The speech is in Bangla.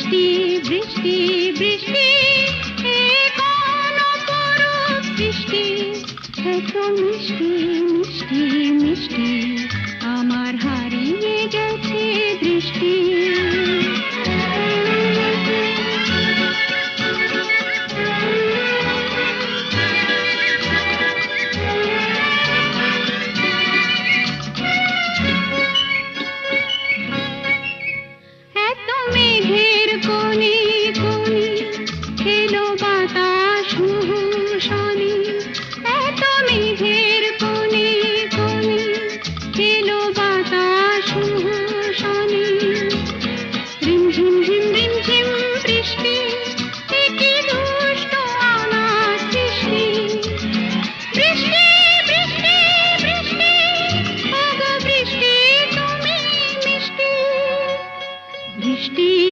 বৃষ্টি বৃষ্টি বৃষ্টি এ কোন অপরূপ সৃষ্টি এত মিষ্টি মিষ্টি মিষ্টি কোণে কোণে খেলো বাতাস শনি এত মেঘের কোণে কোণে খেলো বাতাস শনি রিম ঝিম ঝিম রিম ঝিম বৃষ্টি একই দুষ্ট আমার সৃষ্টি। বৃষ্টি বৃষ্টি বৃষ্টি বৃষ্টি, তুমি মিষ্টি। বৃষ্টি